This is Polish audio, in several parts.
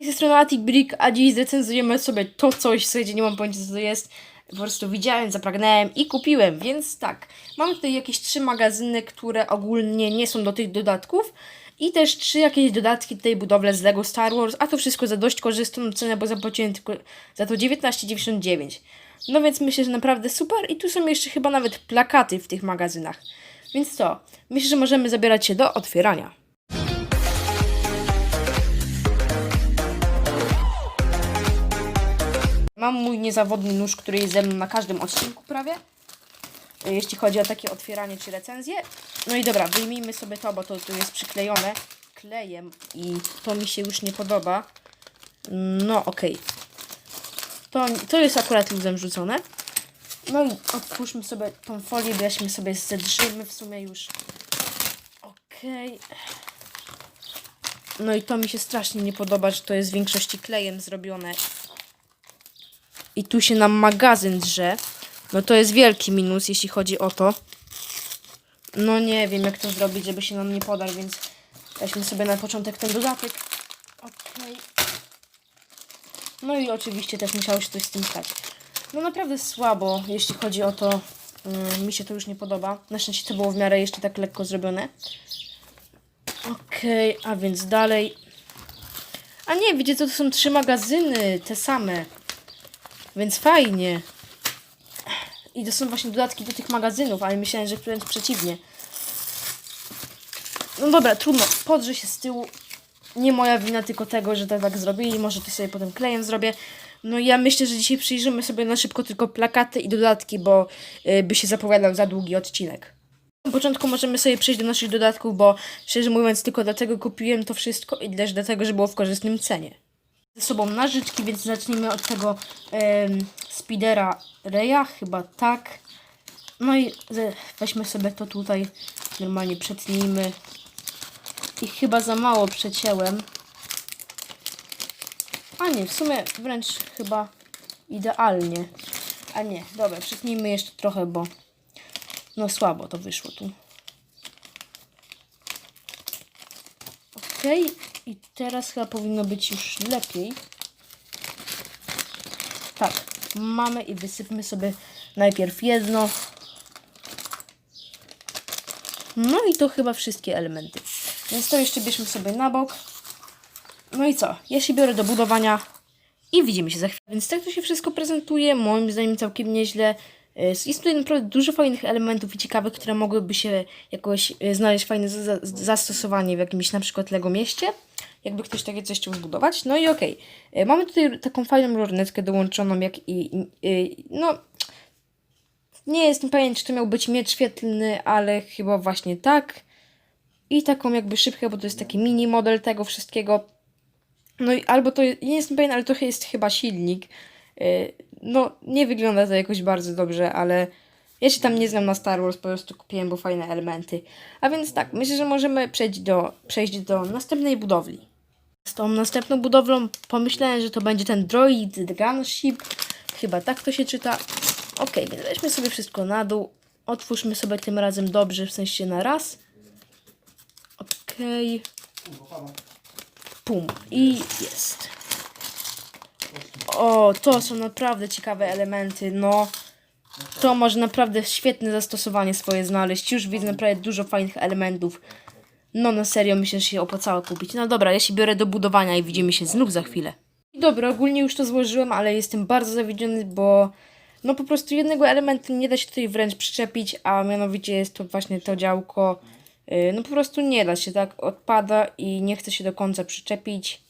Ze strony Attic Brick, a dziś zrecenzujemy sobie to coś, słuchajcie, nie mam pojęcia co to jest. Po prostu widziałem, zapragnąłem i kupiłem, więc tak. Mamy tutaj jakieś trzy magazyny, które ogólnie nie są do tych dodatków. I też trzy jakieś dodatki tej budowle z LEGO Star Wars, a to wszystko za dość korzystną cenę, bo zapłaciłem tylko za to 19,99. No więc myślę, że naprawdę super i tu są jeszcze chyba nawet plakaty w tych magazynach. Więc co? Myślę, że możemy zabierać się do otwierania. Mam mój niezawodny nóż, który jest ze mną na każdym odcinku prawie. y, Jeśli chodzi o takie otwieranie czy recenzję. No i dobra, wyjmijmy sobie to, bo to tu jest przyklejone klejem i to mi się już nie podoba. No okej. To, to jest akurat luzem rzucone. No i otwórzmy sobie tą folię, weźmy sobie zedrzymy w sumie już. Okej. No i to mi się strasznie nie podoba, że to jest w większości klejem zrobione. I tu się nam magazyn drze. No to jest wielki minus, jeśli chodzi o to. No nie wiem, jak to zrobić, żeby się nam nie podarł, więc weźmy sobie na początek ten dodatek. Okej. No i oczywiście też musiało się coś z tym stać. No naprawdę słabo, jeśli chodzi o to. Ym, mi się to już nie podoba. Na szczęście to było w miarę jeszcze tak lekko zrobione. Okej, a więc dalej. A nie, co, to są trzy magazyny, te same. Więc fajnie. I to są właśnie dodatki do tych magazynów, ale myślałem, że wręcz przeciwnie. No dobra, trudno. Podrze się z tyłu. Nie moja wina, tylko tego, że to tak zrobili. Może to sobie potem klejem zrobię. No ja myślę, że dzisiaj przyjrzymy sobie na szybko tylko plakaty i dodatki, bo y, by się zapowiadał za długi odcinek. Na początku możemy sobie przejść do naszych dodatków, bo szczerze mówiąc tylko dlatego kupiłem to wszystko i też dlatego, że było w korzystnym cenie ze sobą nażyczki, więc zacznijmy od tego em, Speedera Reya, chyba tak. No i weźmy sobie to tutaj, normalnie przetnijmy. I chyba za mało przecięłem. A nie, w sumie wręcz chyba idealnie. A nie, dobra, przetnijmy jeszcze trochę, bo no słabo to wyszło tu. Okej, i teraz chyba powinno być już lepiej. Tak, mamy i wysypmy sobie najpierw jedno. No i to chyba wszystkie elementy. Więc to jeszcze bierzmy sobie na bok. No i co? Ja się biorę do budowania i widzimy się za chwilę. Więc tak to się wszystko prezentuje, moim zdaniem całkiem nieźle. Y, Jest tutaj naprawdę dużo fajnych elementów i ciekawych, które mogłyby się jakoś y, znaleźć fajne za- za- zastosowanie w jakimś na przykład Lego mieście. Jakby ktoś takie coś chciał zbudować. No i okej. Y, Mamy tutaj taką fajną lornetkę dołączoną, jak i, i no nie jestem pewien, czy to miał być miecz świetlny, ale chyba właśnie tak. I taką jakby szybkę, bo to jest taki mini model tego wszystkiego. No i albo to, nie jestem pewien, ale to jest chyba silnik. Yy, No, nie wygląda to jakoś bardzo dobrze, ale ja się tam nie znam na Star Wars, po prostu kupiłem, bo fajne elementy. A więc tak, myślę, że możemy przejść do, przejść do następnej budowli. Z tą następną budowlą pomyślałem, że to będzie ten droid gunship. Chyba tak to się czyta. Ok, więc weźmy sobie wszystko na dół. Otwórzmy sobie tym razem dobrze, w sensie na raz. Okej. Pum. I jest. O, to są naprawdę ciekawe elementy. No, to może naprawdę świetne zastosowanie swoje znaleźć. Już widzę naprawdę dużo fajnych elementów. No, na serio, myślę, że się opłacało kupić. No dobra, ja się biorę do budowania i widzimy się znów za chwilę. Dobra, ogólnie już to złożyłem, ale jestem bardzo zawiedziony, bo no po prostu jednego elementu nie da się tutaj wręcz przyczepić, a mianowicie jest to właśnie to działko. Yy, No po prostu nie da się, tak? Odpada i nie chce się do końca przyczepić.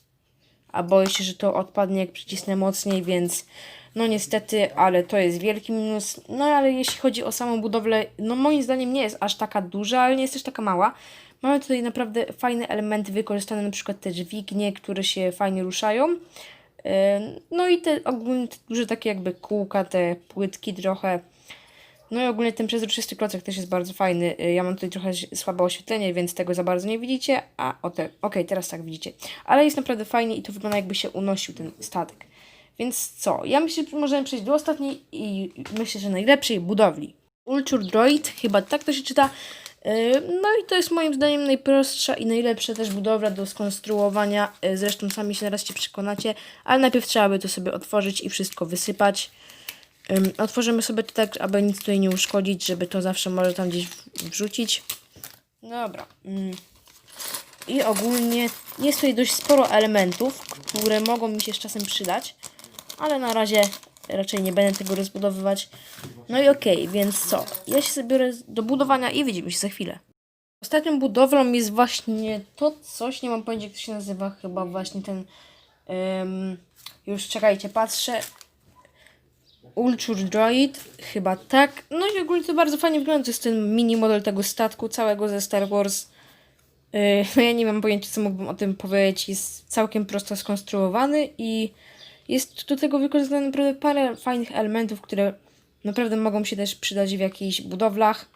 A boję się, że to odpadnie jak przycisnę mocniej, więc no niestety, ale to jest wielki minus. No ale jeśli chodzi o samą budowlę, no moim zdaniem nie jest aż taka duża, ale nie jest też taka mała. Mamy tutaj naprawdę fajne elementy wykorzystane, na przykład te dźwignie, które się fajnie ruszają. No i te ogólnie te duże takie jakby kółka, te płytki trochę. No i ogólnie ten przezroczysty klocek też jest bardzo fajny. Y, Ja mam tutaj trochę słabe oświetlenie, więc tego za bardzo nie widzicie. A, o te, okej, teraz tak widzicie. Ale jest naprawdę fajnie i to wygląda jakby się unosił ten statek. Więc co? Ja myślę, że możemy przejść do ostatniej i myślę, że najlepszej budowli. Ulture Droid, chyba tak to się czyta. Yy, No i to jest moim zdaniem najprostsza i najlepsza też budowla do skonstruowania. Yy, Zresztą sami się zaraz się przekonacie, ale najpierw trzeba by to sobie otworzyć i wszystko wysypać. Ym, Otworzymy sobie to tak, aby nic tutaj nie uszkodzić, żeby to zawsze może tam gdzieś wrzucić. Dobra. ym. I ogólnie jest tutaj dość sporo elementów, które mogą mi się z czasem przydać, ale na razie raczej nie będę tego rozbudowywać. No i okej, więc co? Ja się zabiorę do budowania i widzimy się za chwilę. Ostatnią budowlą jest właśnie to coś, nie mam pojęcia jak to się nazywa, chyba właśnie ten... ym, już czekajcie, patrzę. Ultra Droid, chyba tak. No i ogólnie to bardzo fajnie wygląda. To jest ten mini model tego statku całego ze Star Wars. Yy, no ja nie mam pojęcia, co mógłbym o tym powiedzieć. Jest całkiem prosto skonstruowany i jest do tego wykorzystane naprawdę parę fajnych elementów, które naprawdę mogą się też przydać w jakichś budowlach.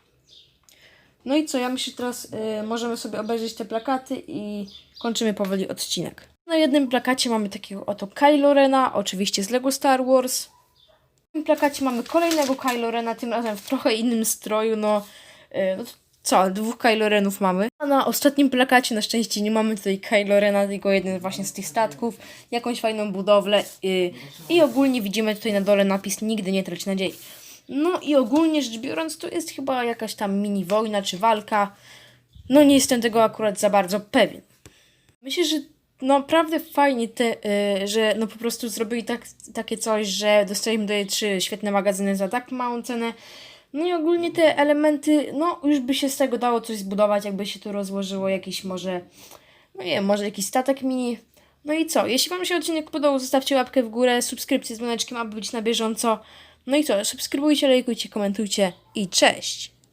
No i co, ja myślę, że teraz yy, możemy sobie obejrzeć te plakaty i kończymy powoli odcinek. Na jednym plakacie mamy takiego oto Kylo Rena, oczywiście z Lego Star Wars. W tym plakacie mamy kolejnego Kylo Rena, tym razem w trochę innym stroju, no, yy, no co, dwóch Kylo Renów mamy. A na ostatnim plakacie na szczęście nie mamy tutaj Kylo Rena, tylko jeden właśnie z tych statków, jakąś fajną budowlę yy, i ogólnie widzimy tutaj na dole napis nigdy nie trać nadziei. No i ogólnie rzecz biorąc to jest chyba jakaś tam mini wojna czy walka. No nie jestem tego akurat za bardzo pewien. Myślę, że naprawdę fajnie, te, y, że no po prostu zrobili tak, takie coś, że dostaliśmy tutaj trzy świetne magazyny za tak małą cenę. No i ogólnie te elementy, no już by się z tego dało coś zbudować, jakby się tu rozłożyło jakiś może, no nie wiem, może jakiś statek mini. No i co? Jeśli Wam się odcinek podobał, zostawcie łapkę w górę, subskrypcję z dzwoneczkiem, aby być na bieżąco. No i co? Subskrybujcie, lajkujcie, komentujcie i cześć!